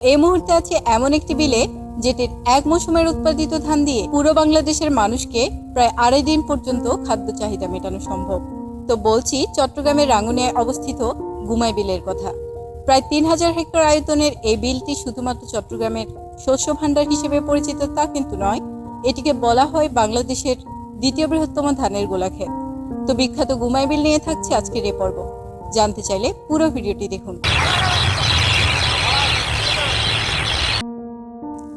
এই মুহূর্তে আছে এমন একটি বিলে যেটির এক মৌসুমের উৎপাদিত ধান দিয়ে পুরো বাংলাদেশের মানুষকে প্রায় আড়াই দিন পর্যন্ত খাদ্য চাহিদা মেটানো সম্ভব। তো বলছি, চট্টগ্রামের রাঙ্গুনিয়ায় অবস্থিত গুমাই বিলের কথা। প্রায় তিন হাজার হেক্টর আয়তনের এই বিলটি শুধুমাত্র চট্টগ্রামের শস্য ভাণ্ডার হিসেবে পরিচিত তা কিন্তু নয়, এটিকে বলা হয় বাংলাদেশের দ্বিতীয় বৃহত্তম ধানের গোলাক্ষেত তো বিখ্যাত গুমাই বিল নিয়ে থাকছে আজকের এ পর্ব। জানতে চাইলে পুরো ভিডিওটি দেখুন।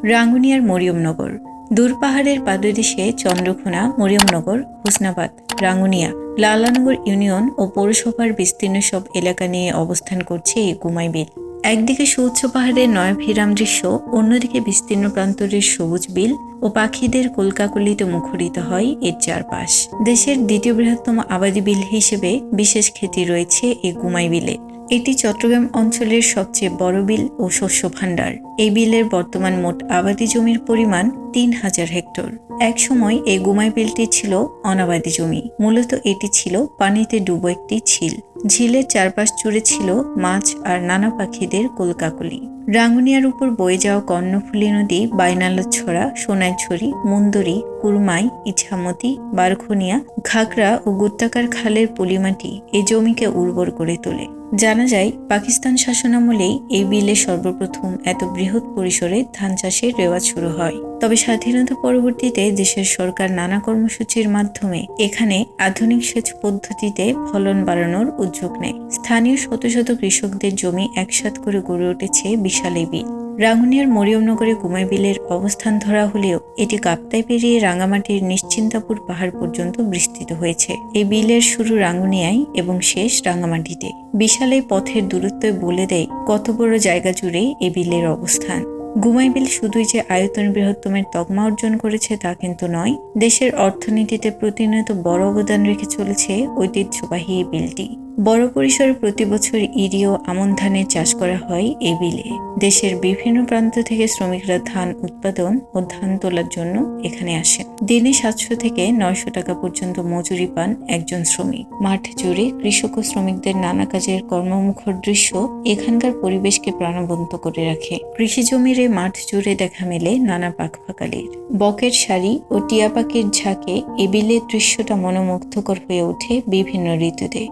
রাঙ্গুনিয়ার মরিয়মনগর দূর পাহাড়ের পাদদেশে চন্দ্রকোনা মরিয়মনগর হোসনাবাদ, রাঙ্গুনিয়া, লালানগর ইউনিয়ন ও পৌরসভার বিস্তীর্ণ সব এলাকা নিয়ে অবস্থান করছে এই গুমাই বিল। একদিকে সুউচ্চ পাহাড়ের নয়ভিরাম দৃশ্য, অন্যদিকে বিস্তীর্ণ প্রান্তরের সবুজ বিল ও পাখিদের কলকাকলিতে মুখরিত হয় এর চারপাশ। দেশের দ্বিতীয় বৃহত্তম আবাদি বিল হিসেবে বিশেষ খ্যাতি রয়েছে এই গুমাই বিলে। এটি চট্টগ্রাম অঞ্চলের সবচেয়ে বড় বিল ও শস্য ভাণ্ডার। এই বিলের বর্তমান মোট আবাদি জমির পরিমাণ তিন হাজার হেক্টর। এক সময় এই গুমাই বিলটি ছিল অনাবাদি জমি। মূলত এটি ছিল পানিতে ডুবো একটি ঝিল। ঝিলের চারপাশ জুড়ে ছিল মাছ আর নানা পাখিদের কলকাকলি। রাঙ্গুনিয়ার উপর বয়ে যাওয়া কর্ণফুলী নদী, বাইনালছড়া সোনাইছড়ি মুন্দরি, কুরমাই, ইছামতি, বারখনিয়া, ঘাগরা ও গুত্তাকার খালের পলিমাটি এই জমিকে উর্বর করে তোলে। জানা যায়, পাকিস্তান শাসনামলেই এই বিলে সর্বপ্রথম এত বৃহৎ পরিসরে ধান চাষের রেওয়াজ শুরু হয়। তবে স্বাধীনতা পরবর্তীতে দেশের সরকার নানা কর্মসূচির মাধ্যমে এখানে আধুনিক সেচ পদ্ধতিতে ফলন বাড়ানোর উদ্যোগ নেয়। স্থানীয় শত শত কৃষকদের জমি একসাথ করে গড়ে উঠেছে বিশাল এই বিল। রাঙ্গুনিয়ার মরিয়মনগরে কুমাই বিলের অবস্থান ধরা হলেও এটি কাপ্তাই পেরিয়ে রাঙামাটির নিশ্চিন্তাপুর পাহাড় পর্যন্ত বিস্তৃত হয়েছে। এই বিলের শুরু রাঙ্গুনিয়ায় এবং শেষ রাঙামাটিতে। বিশাল এই পথের দূরত্ব বলে দেয় কত বড় জায়গা জুড়ে এই বিলের অবস্থান। গুমাই বিল শুধুই যে আয়তন বৃহত্তমের তকমা অর্জন করেছে তা কিন্তু নয়, দেশের অর্থনীতিতে প্রতিনিয়ত বড় অবদান রেখে চলেছে ঐতিহ্যবাহী এই বিলটি। বড় পরিসরে প্রতি বছর ইরি ও আমন ধানের চাষ করা হয় এই বিলে। দেশের বিভিন্ন প্রান্ত থেকে শ্রমিকরা ধান উৎপাদন ও ধান তোলার জন্য এখানে আসেন। দিনে সাতশো থেকে নয়শো টাকা পর্যন্ত মজুরি পান একজন শ্রমিক। মাঠ জুড়ে কৃষক ও শ্রমিকদের নানা কাজের কর্মমুখর দৃশ্য এখানকার পরিবেশকে প্রাণবন্ত করে রাখে। কৃষি জমির মাঠ জুড়ে দেখা মেলে নানা পাখপাকালির বকের শাড়ি ও টিয়া পাখির ঝাঁকে এ বিলের দৃশ্যটা মনোমুগ্ধকর হয়ে ওঠে বিভিন্ন ঋতুতে।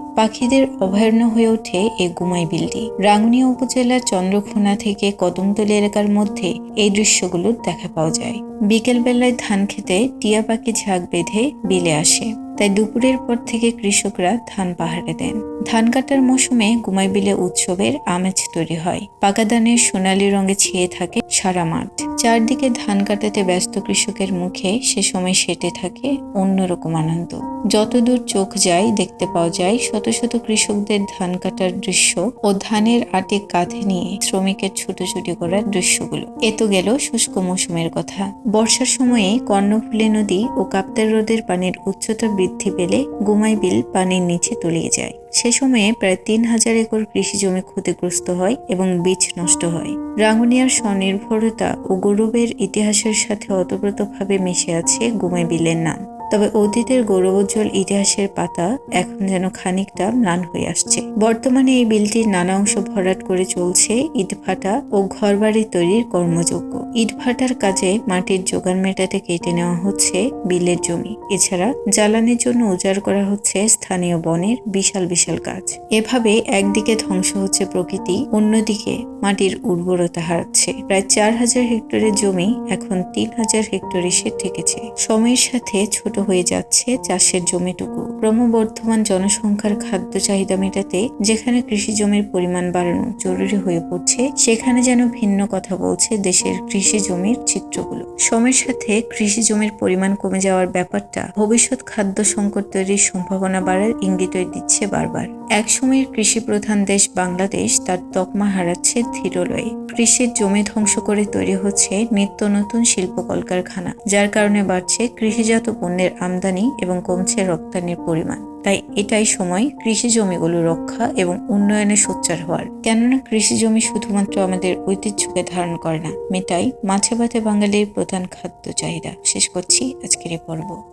পাখিদের অভয়ারণ্য হয়ে ওঠে এই গুমাই বিলটি। রাঙ্গুনিয়া উপজেলার চন্দ্রখোনা থেকে কদমতলী এলাকার মধ্যে এই দৃশ্যগুলো দেখা পাওয়া যায়। বিকেল বেলায় ধান খেতে টিয়া পাখি ঝাঁক বেঁধে বিলে আসে। তাই দুপুরের পর থেকে কৃষকরা ধান পাহাড়ে দেন। ধান কাটার মৌসুমে গুমাই বিলে উৎসবের আমেজ তৈরি হয়। পাকা ধানের সোনালী রঙে ছেয়ে থাকে সারা মাঠ। চারদিকে ধান কাটাতে ব্যস্ত কৃষকের মুখে সে সময় সেটে থাকে অন্যরকম আনন্দ। যতদূর চোখ যায়, দেখতে পাওয়া যায়, শত শত কৃষকদের ধান কাটার দৃশ্য ও ধানের আটে কাঁধে নিয়ে শ্রমিকের ছুটোছুটি করার দৃশ্যগুলো। এ তো গেল শুষ্ক মৌসুমের কথা। বর্ষার সময়ে কর্ণফুলী নদী ও কাপ্তার হ্রদের পানির উচ্চতা বৃদ্ধি পেলে গুমাই বিল পানির নিচে তলিয়ে যায়। সে সময়ে প্রায় তিন হাজার একর কৃষি জমি ক্ষতিগ্রস্ত হয় এবং বীজ নষ্ট হয়। রাঙ্গুনিয়ার স্বনির্ভরতা ও গৌরবের ইতিহাসের সাথে অতপ্রতভাবে মিশে আছে গুমে বিলের নাম। তবে অতীতের গৌরবোজ্জ্বল ইতিহাসের পাতা এখন যেন খানিকটা ম্লান হয়ে আসছে। বর্তমানে এই বিলটির নানা অংশ ভরাট করে চলছে ইটভাটা ও ঘরবাড়ি তৈরির কর্মযোগ্য। ইটভাটার কাজে মাটির যোগান মেটাতে কেটে নেওয়া হচ্ছে বিলের জমি। এছাড়া জ্বালানির জন্য উজাড় করা হচ্ছে স্থানীয় বনের বিশাল বিশাল কাজ এভাবে একদিকে ধ্বংস হচ্ছে প্রকৃতি, অন্যদিকে মাটির উর্বরতা হারাচ্ছে। প্রায় চার হাজার হেক্টরের জমি এখন তিন হাজার হেক্টর এসে ঠেকেছে। সময়ের সাথে ছোট হয়ে যাচ্ছে চাষের জমিটুকু। ক্রমবর্ধমান জনসংখ্যার খাদ্য চাহিদা মেটাতে যেখানে কৃষি জমির পরিমাণ বাড়ানো জরুরি হয়ে পড়ছে, সেখানে যেন ভিন্ন কথা বলছে দেশের কৃষি জমির চিত্রগুলো। সময়ের সাথে কৃষি জমির পরিমাণ কমে যাওয়ার ব্যাপারটা ভবিষ্যৎ খাদ্য সংকট তৈরির সম্ভাবনা বাড়ার ইঙ্গিতই দিচ্ছে বারবার। এক সময়ের কৃষি প্রধান দেশ বাংলাদেশ তার তকমা হারাচ্ছে ধীরলয়ে। কৃষির জমি ধ্বংস করে তৈরি হচ্ছে নিত্য নতুন শিল্প কলকারখানা যার কারণে বাড়ছে কৃষিজাত পণ্যের আমদানি এবং কমছে রপ্তানির পরিমাণ। তাই এটাই সময় কৃষি জমিগুলো রক্ষা এবং উন্নয়নে সোচ্চার হওয়ার। কেননা কৃষি জমি শুধুমাত্র আমাদের ঐতিহ্যকে ধারণ করে না, মেটাই মাছে ভাতে বাঙালির প্রধান খাদ্য চাহিদা। শেষ করছি আজকের এই পর্ব।